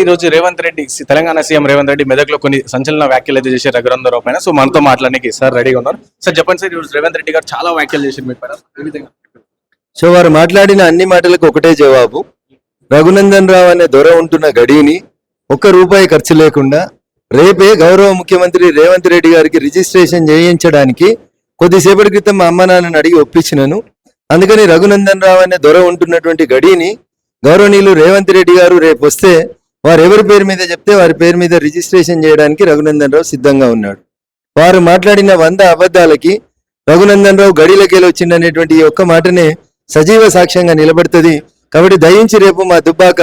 ఈ రోజు రేవంత్ రెడ్డి తెలంగాణ సీఎం రేవంత్ రెడ్డి మెదక్లో కొన్ని సంచలన వ్యాఖ్యలు అయితే చేశారు రఘునందరావు పైన. సో మనతో మాట్లాడడానికి సార్ రెడీగా ఉన్నారు. సార్ చెప్పండి సార్ ఈరోజు రేవంత్ రెడ్డి గారు చాలా వ్యాఖ్యలు చేశారు మీ పైన. సో వారు మాట్లాడిన అన్ని మాటలకు ఒకటే జవాబు. రఘునందన్ రావు అనే దొర ఉంటున్న గడిని ఒక్క రూపాయి ఖర్చు లేకుండా రేపే గౌరవ ముఖ్యమంత్రి రేవంత్ రెడ్డి గారికి రిజిస్ట్రేషన్ చేయించడానికి కొద్దిసేపటి క్రితం మా అమ్మ నాన్నని అడిగి ఒప్పించినాను. అందుకని రఘునందన్ రావు అనే దొర ఉంటున్నటువంటి గడిని గౌరవనీయులు రేవంత్ రెడ్డి గారు రేపు వస్తే వారు ఎవరి పేరు మీద చెప్తే వారి పేరు మీద రిజిస్ట్రేషన్ చేయడానికి రఘునందన్ రావు సిద్ధంగా ఉన్నాడు. వారు మాట్లాడిన వంద అబద్ధాలకి రఘునందన్ రావు గడిలోకి వచ్చిందనేటువంటి ఈ ఒక్క మాటనే సజీవ సాక్ష్యంగా నిలబడుతుంది. కాబట్టి దయించి రేపు మా దుబ్బాక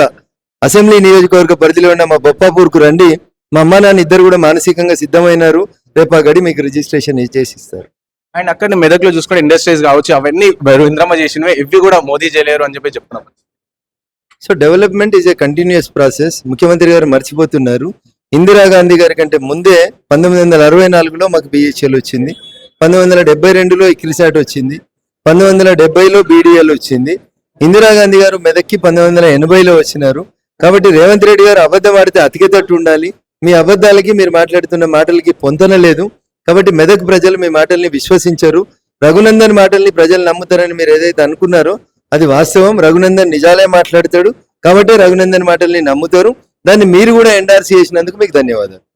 అసెంబ్లీ నియోజకవర్గ పరిధిలో ఉన్న మా బొప్పాపూర్కు రండి. మా అమ్మ నాన్న ఇద్దరు కూడా మానసికంగా సిద్ధమైనారు. రేపు ఆ గడి మీకు రిజిస్ట్రేషన్ చేసిస్తారు. అండ్ అక్కడ మెదక్లో చూసుకుంటే ఇండస్ట్రీస్ కావచ్చు అవన్నీ ఇంద్రమ్మ చేసినవి ఇవి కూడా మోదీ చేయలేరు అని చెప్పి చెప్తున్నాం. So development is a continuous process ముఖ్యమంత్రి గారు మర్చిపోతున్నారు. ఇందిరాగాంధీ గారి కంటే ముందే పంతొమ్మిది వందల అరవై నాలుగులో మాకు బిహెచ్ఎల్ వచ్చింది. పంతొమ్మిది వందల డెబ్బై రెండులో ఇక్రిసాట్ వచ్చింది. పంతొమ్మిది వందల డెబ్బైలో బీడీఎల్ వచ్చింది. ఇందిరాగాంధీ గారు మెదక్కి పంతొమ్మిది వందల ఎనభైలో వచ్చినారు. కాబట్టి రేవంత్ రెడ్డి గారు అబద్ధం ఆడితే అతికేటట్టు ఉండాలి. మీ అబద్ధాలకి మీరు మాట్లాడుతున్న మాటలకి పొంతన లేదు. కాబట్టి మెదక్ ప్రజలు మీ మాటల్ని విశ్వసించరు. రఘునందన్ మాటల్ని ప్రజలు నమ్ముతారని మీరు ఏదైతే అనుకున్నారో అది వాస్తవం. రఘునందన్ నిజాలే మాట్లాడతాడు. కాబట్టి రఘునందన్ మాటల్ని నమ్ముతారు. దాన్ని మీరు కూడా ఎండార్సీ చేసినందుకు మీకు ధన్యవాదాలు.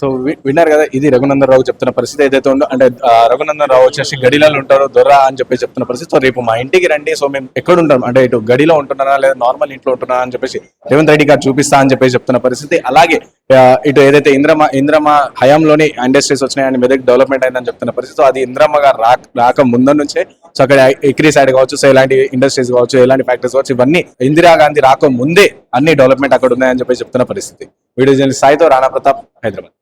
సో విన్నారు కదా ఇది రఘునందన్ రావు చెప్తున్న పరిస్థితి ఏదైతే ఉందో అంటే రఘునందన్ రావు వచ్చేసి గడిలలో ఉంటారు దొర అని చెప్పి చెప్తున్న పరిస్థితి. సో రేపు మా ఇంటికి రండి. సో మేము ఎక్కడ ఉంటాం? అంటే ఇటు గడిలో ఉంటున్నారా లేదా నార్మల్ ఇంట్లో ఉంటున్నారా అని చెప్పేసి రేవంత్ రెడ్డి గారు చూపిస్తా అని చెప్పేసి చెప్తున్న పరిస్థితి. అలాగే ఇటు ఏదైతే ఇంద్రమ ఇంద్రమ హయాంలోని ఇండస్ట్రీస్ వచ్చినాయని మెదక్ డెవలప్మెంట్ అయిందని చెప్తున్న పరిస్థితి. అది ఇంద్రమ్మ గారు రాక రాక ముందు నుంచే సో అక్కడ ఎక్రీ సైడ్ కావచ్చు సో ఇలాంటి ఇండస్ట్రీస్ కావచ్చు ఇలాంటి ఫ్యాక్టరీస్ కావచ్చు ఇవన్నీ ఇందిరాగాంధీ రాక ముందే అన్ని డెవలప్మెంట్ అక్కడ ఉన్నాయని చెప్పి చెప్తున్న పరిస్థితి. వీడియో జర్నలిస్ట్ సాయితో రాణా ప్రతాప్ హైదరాబాద్.